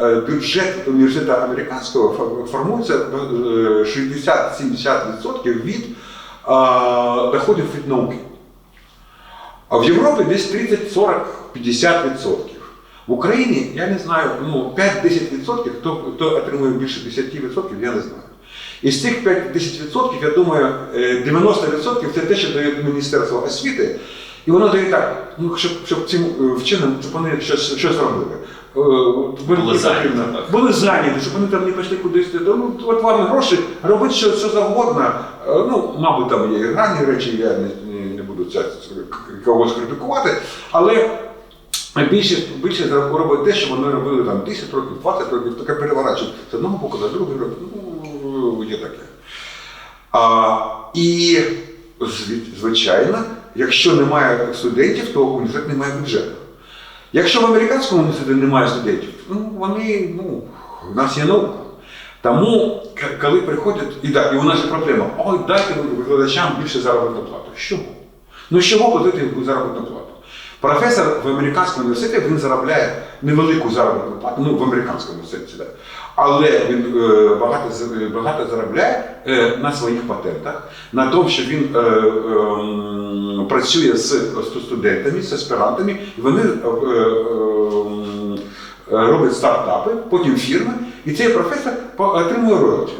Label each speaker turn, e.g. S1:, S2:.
S1: Е, Бюджет університету американського формується е, 60-70% від е, доходів від науки. А в Європі десь 30, 40, 50%. В Україні, я не знаю, ну 5-10%, хто, хто отримує більше 10%, я не знаю. Із цих 5-10%, я думаю, е, 90% це те, що дає Міністерство освіти. І воно дає так, ну, щоб, щоб цим е, вченим, щоб вони щось, щось робили. Е,
S2: Були зайняті,
S1: Були зайняті, щоб вони там не пішли кудись. Ну, от вам гроші, робіть що, що завгодно. Е, Ну, мабуть, там є гарні речі, я не, не, не буду це, когось критикувати, але більшість, більшість робить те, що вони робили там 10 років, 20 років, таке переворачують з одного боку на другий рок. Ну, є таке. А, і звичайно, якщо немає студентів, то університет не має бюджету. Якщо в американському університеті немає студентів, ну вони, ну, у нас є наука. Тому, коли приходять, і так, і у нас є проблема, ой, дайте викладачам більше заробітну плату. Чого? Ну чого платити заробітну плату? Професор в американському університеті він заробляє невелику заробітну плату, ну в американському університеті, так. але він е, багато, багато заробляє е, на своїх патентах, на тому, що він е, ем, працює з, студентами, з аспірантами, і вони е, е, роблять стартапи, потім фірми, і цей професор отримує роялті.